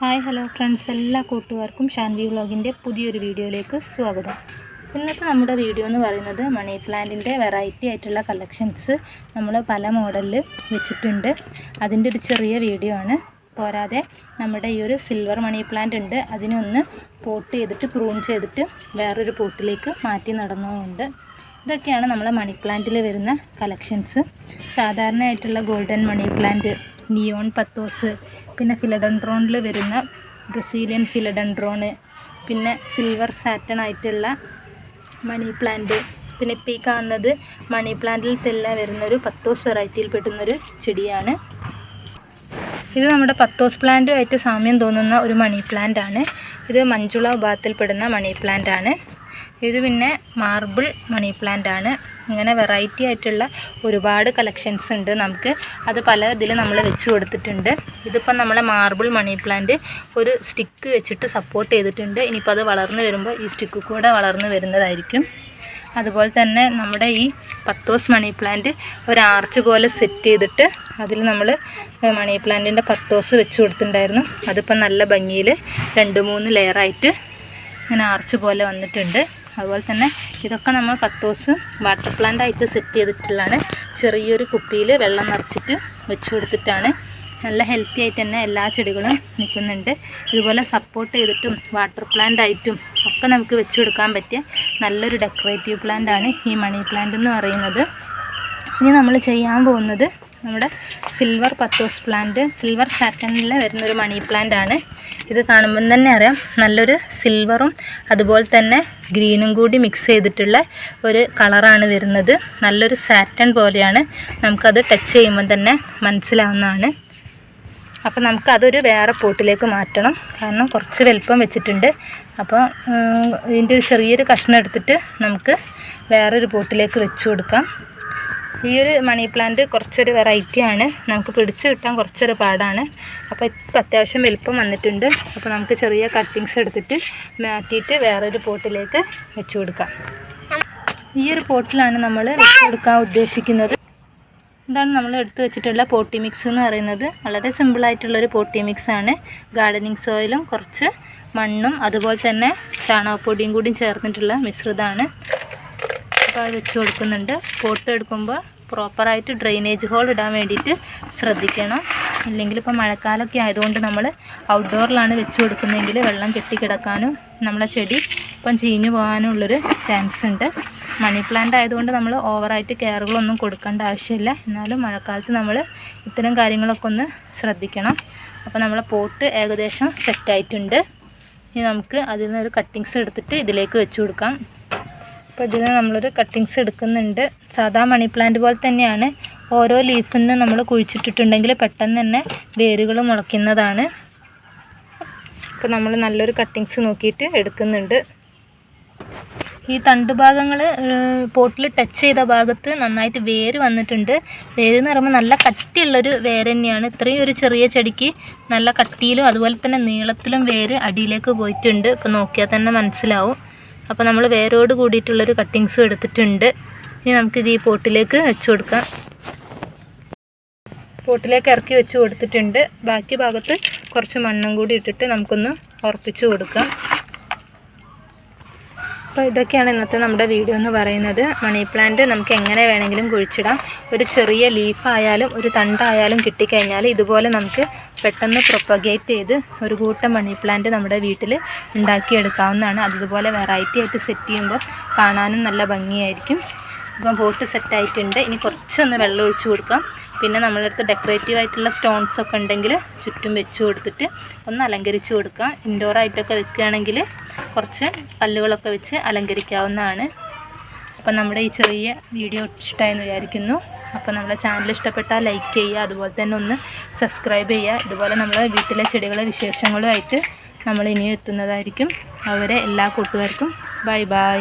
Hi hello friends. എല്ലാ കൂട്ടുകാർക്കും ഷാൻവി വ്ളോഗിന്റെ പുതിയൊരു വീഡിയോയിലേക്ക് സ്വാഗതം. ഇന്നത്തെ നമ്മുടെ വീഡിയോ എന്ന് പറയുന്നത് മണി പ്ലാന്റിന്റെ വെറൈറ്റി ആയിട്ടുള്ള കളക്ഷൻസ് നമ്മൾ പല മോഡലിൽ വെച്ചിട്ടുണ്ട്. അതിന്റെ ഒരു ചെറിയ വീഡിയോ ആണ്. പോരാതെ നമ്മുടെ ഈ ഒരു സിൽവർ മണി പ്ലാന്റ് ഉണ്ട്. അതിനൊന്ന് പോട്ട് ചെയ്തിട്ട് പ്രൂൺ ചെയ്തിട്ട് വേറൊരു പോട്ടിലേക്ക് മാറ്റി നടന്നതുകൊണ്ട് ഇതൊക്കെയാണ് നമ്മളെ മണി പ്ലാന്റിൽ വരുന്ന collections സാധാരണയായിട്ടുള്ള golden money plant neon pothos പിന്നെ ഫിലഡൻഡ്രോണിൽ വരുന്ന ബ്രസീലിയൻ ഫിലഡൻഡ്രോണ് പിന്നെ സിൽവർ സാറ്റൺ ആയിട്ടുള്ള മണി പ്ലാന്റ് പിന്നെ ഇപ്പോൾ ഈ കാണുന്നത് മണി പ്ലാന്റിൽ തന്നെ വരുന്നൊരു പത്തോസ് വെറൈറ്റിയിൽ പെട്ടുന്നൊരു ചെടിയാണ്. ഇത് നമ്മുടെ പത്തോസ് പ്ലാന്റുമായിട്ട് സാമ്യം തോന്നുന്ന ഒരു മണി പ്ലാന്റ് ആണ്. ഇത് മഞ്ജുള വിഭാഗത്തിൽപ്പെടുന്ന മണി പ്ലാന്റ് ആണ്. ഇത് പിന്നെ മാർബിൾ മണി പ്ലാന്റ് ആണ്. ഇങ്ങനെ വെറൈറ്റി ആയിട്ടുള്ള ഒരുപാട് കളക്ഷൻസ് ഉണ്ട് നമുക്ക്. അത് പല ഇതിൽ നമ്മൾ വെച്ച് കൊടുത്തിട്ടുണ്ട്. ഇതിപ്പം നമ്മളെ മാർബിൾ മണി പ്ലാന്റ് ഒരു സ്റ്റിക്ക് വെച്ചിട്ട് സപ്പോർട്ട് ചെയ്തിട്ടുണ്ട്. ഇനിയിപ്പോൾ അത് വളർന്നു വരുമ്പോൾ ഈ സ്റ്റിക്ക് കൂടെ വളർന്നു വരുന്നതായിരിക്കും. അതുപോലെ തന്നെ നമ്മുടെ ഈ പത്തോസ് മണി പ്ലാന്റ് ഒരു ആർച്ച് പോലെ സെറ്റ് ചെയ്തിട്ട് അതിൽ നമ്മൾ മണി പ്ലാന്റിന്റെ പത്തോസ് വെച്ച് കൊടുത്തിട്ടുണ്ടായിരുന്നു. അതിപ്പോൾ നല്ല ഭംഗിയിൽ രണ്ട് മൂന്ന് ലെയറായിട്ട് ഇങ്ങനെ ആർച്ച് പോലെ വന്നിട്ടുണ്ട്. അതുപോലെ തന്നെ ഇതൊക്കെ നമ്മൾ പത്ത് ദിവസം വാട്ടർ പ്ലാന്റ് ആയിട്ട് സെറ്റ് ചെയ്തിട്ടുള്ളതാണ്. ചെറിയൊരു കുപ്പിയിൽ വെള്ളം നിറച്ചിട്ട് വെച്ച് കൊടുത്തിട്ടാണ്. നല്ല ഹെൽത്തി ആയിട്ട് തന്നെ എല്ലാ ചെടികളും നിൽക്കുന്നുണ്ട്. ഇതുപോലെ സപ്പോർട്ട് ചെയ്തിട്ടും വാട്ടർ പ്ലാന്റ് ആയിട്ടും ഒക്കെ നമുക്ക് വെച്ച് കൊടുക്കാൻ പറ്റിയ നല്ലൊരു ഡെക്കറേറ്റീവ് പ്ലാന്റ് ആണ് ഈ മണി പ്ലാന്റ് എന്ന് പറയുന്നത്. ഇനി നമ്മൾ ചെയ്യാൻ പോകുന്നത് നമ്മുടെ സിൽവർ പത്തോസ് പ്ലാന്റ് സിൽവർ സാറ്റണിൽ വരുന്നൊരു മണി പ്ലാന്റ് ആണ്. ഇത് കാണുമ്പം തന്നെ അറിയാം നല്ലൊരു സിൽവറും അതുപോലെ തന്നെ ഗ്രീനും കൂടി മിക്സ് ചെയ്തിട്ടുള്ള ഒരു കളറാണ് വരുന്നത്. നല്ലൊരു സാറ്റൺ പോലെയാണ്. നമുക്കത് ടച്ച് ചെയ്യുമ്പോൾ തന്നെ മനസ്സിലാവുന്നതാണ്. അപ്പോൾ നമുക്കതൊരു വേറെ പോട്ടിലേക്ക് മാറ്റണം. കാരണം കുറച്ച് വലുപ്പം വെച്ചിട്ടുണ്ട്. അപ്പോൾ ഇതിന്റെ ഒരു ചെറിയൊരു കഷ്ണം എടുത്തിട്ട് നമുക്ക് വേറൊരു പോട്ടിലേക്ക് വെച്ചു കൊടുക്കാം. ഈ ഒരു മണി പ്ലാന്റ് കുറച്ചൊരു വെറൈറ്റി ആണ്. നമുക്ക് പിടിച്ച് കിട്ടാൻ കുറച്ചൊരു പാടാണ്. അപ്പോൾ ഇപ്പം അത്യാവശ്യം വലുപ്പം വന്നിട്ടുണ്ട്. അപ്പോൾ നമുക്ക് ചെറിയ കട്ടിങ്സ് എടുത്തിട്ട് മാറ്റിയിട്ട് വേറൊരു പോട്ടിലേക്ക് വെച്ച് കൊടുക്കാം. ഈ ഒരു പോട്ടിലാണ് നമ്മൾ വെച്ച് കൊടുക്കാൻ ഉദ്ദേശിക്കുന്നത്. ഇതാണ് നമ്മൾ എടുത്തു വെച്ചിട്ടുള്ള പോട്ടി മിക്സ് എന്ന് പറയുന്നത്. വളരെ സിമ്പിളായിട്ടുള്ളൊരു പോട്ടി മിക്സ് ആണ്. ഗാർഡനിങ് സോയിലും കുറച്ച് മണ്ണും അതുപോലെ തന്നെ ചാണകപ്പൊടിയും കൂടിയും ചേർന്നിട്ടുള്ള മിശ്രിതമാണ്. അപ്പോൾ വെച്ച് കൊടുക്കുന്നുണ്ട്. പോട്ട് എടുക്കുമ്പോൾ പ്രോപ്പറായിട്ട് ഡ്രെയിനേജ് ഹോൾ ഇടാൻ വേണ്ടിയിട്ട് ശ്രദ്ധിക്കണം. ഇല്ലെങ്കിൽ ഇപ്പോൾ മഴക്കാലമൊക്കെ ആയതുകൊണ്ട് നമ്മൾ ഔട്ട്ഡോറിലാണ് വെച്ച് കൊടുക്കുന്നതെങ്കിൽ വെള്ളം കെട്ടിക്കിടക്കാനും നമ്മളെ ചെടി ഇപ്പം ചീഞ്ഞു പോകാനുള്ളൊരു ചാൻസ് ഉണ്ട്. മണി പ്ലാന്റ് ആയതുകൊണ്ട് നമ്മൾ ഓവറായിട്ട് കെയറുകളൊന്നും കൊടുക്കേണ്ട ആവശ്യമില്ല. എന്നാലും മഴക്കാലത്ത് നമ്മൾ ഇത്തരം കാര്യങ്ങളൊക്കെ ഒന്ന് ശ്രദ്ധിക്കണം. അപ്പോൾ നമ്മളെ പോട്ട് ഏകദേശം സെറ്റായിട്ടുണ്ട് ഇനി നമുക്ക് അതിൽ നിന്നൊരു കട്ടിങ്സ് എടുത്തിട്ട് ഇതിലേക്ക് വെച്ച് കൊടുക്കാം. അപ്പോൾ ഇതിൽ നമ്മളൊരു കട്ടിങ്സ് എടുക്കുന്നുണ്ട്. സാധാ മണി പ്ലാന്റ് പോലെ തന്നെയാണ്. ഓരോ ലീഫിൽ നിന്ന് നമ്മൾ കുഴിച്ചിട്ടിട്ടുണ്ടെങ്കിൽ പെട്ടെന്ന് തന്നെ വേരുകൾ മുളയ്ക്കുന്നതാണ്. അപ്പോൾ നമ്മൾ നല്ലൊരു കട്ടിങ്സ് നോക്കിയിട്ട് എടുക്കുന്നുണ്ട്. ഈ തണ്ട് ഭാഗങ്ങൾ പോട്ടിൽ ടച്ച് ചെയ്ത ഭാഗത്ത് നന്നായിട്ട് വേര് വന്നിട്ടുണ്ട്. വേര് എന്ന് പറയുമ്പോൾ നല്ല കട്ടിയുള്ളൊരു വേര് തന്നെയാണ്. ഇത്രയും ഒരു ചെറിയ ചെടിക്ക് നല്ല കട്ടിയിലും അതുപോലെ തന്നെ നീളത്തിലും വേര് അടിയിലേക്ക് പോയിട്ടുണ്ട്. ഇപ്പോൾ നോക്കിയാൽ തന്നെ മനസ്സിലാവും. അപ്പോൾ നമ്മൾ വേരോട് കൂടിയിട്ടുള്ളൊരു കട്ടിങ്സും എടുത്തിട്ടുണ്ട്. ഇനി നമുക്കിത് ഈ പോട്ടിലേക്ക് വെച്ച് കൊടുക്കാം. പോട്ടിലേക്ക് ഇറക്കി വെച്ച് കൊടുത്തിട്ടുണ്ട്. ബാക്കി ഭാഗത്ത് കുറച്ച് മണ്ണും കൂടി ഇട്ടിട്ട് നമുക്കൊന്ന് ഉറപ്പിച്ച് കൊടുക്കാം. അപ്പോൾ ഇതൊക്കെയാണ് ഇന്നത്തെ നമ്മുടെ വീഡിയോ എന്ന് പറയുന്നത്. മണി പ്ലാന്റ് നമുക്ക് എങ്ങനെ വേണമെങ്കിലും കുഴിച്ചിടാം. ഒരു ചെറിയ ലീഫായാലും ഒരു തണ്ടായാലും കിട്ടിക്കഴിഞ്ഞാൽ ഇതുപോലെ നമുക്ക് പെട്ടെന്ന് പ്രൊപ്പഗേറ്റ് ചെയ്ത് ഒരു കൂട്ടം മണി പ്ലാന്റ് നമ്മുടെ വീട്ടിൽ ഉണ്ടാക്കിയെടുക്കാവുന്നതാണ്. അതുപോലെ വെറൈറ്റി ആയിട്ട് സെറ്റ് ചെയ്യുമ്പോൾ കാണാനും നല്ല ഭംഗിയായിരിക്കും. ഇപ്പം ബോട്ട് സെറ്റായിട്ടുണ്ട്. ഇനി കുറച്ചൊന്ന് വെള്ളം ഒഴിച്ച് കൊടുക്കാം. പിന്നെ നമ്മളടുത്ത് ഡെക്കറേറ്റീവ് ആയിട്ടുള്ള സ്റ്റോൺസ് ഒക്കെ ഉണ്ടെങ്കിൽ ചുറ്റും വെച്ച് കൊടുത്തിട്ട് ഒന്ന് അലങ്കരിച്ച് കൊടുക്കാം. ഇൻഡോർ ആയിട്ടൊക്കെ വെക്കുകയാണെങ്കിൽ കുറച്ച് കല്ലുകളൊക്കെ വെച്ച് അലങ്കരിക്കാവുന്നതാണ്. അപ്പം നമ്മുടെ ഈ ചെറിയ വീഡിയോ ഇഷ്ടമായെന്ന് വിചാരിക്കുന്നു. അപ്പോൾ നമ്മളെ ചാനൽ ഇഷ്ടപ്പെട്ടാൽ ലൈക്ക് ചെയ്യുക അതുപോലെ തന്നെ ഒന്ന് സബ്സ്ക്രൈബ് ചെയ്യുക. ഇതുപോലെ നമ്മൾ വീട്ടിലെ ചെടികളെ വിശേഷങ്ങളുമായിട്ട് നമ്മൾ ഇനിയും എത്തുന്നതായിരിക്കും. അവരെ എല്ലാ കൂട്ടുകാർക്കും ബൈ ബൈ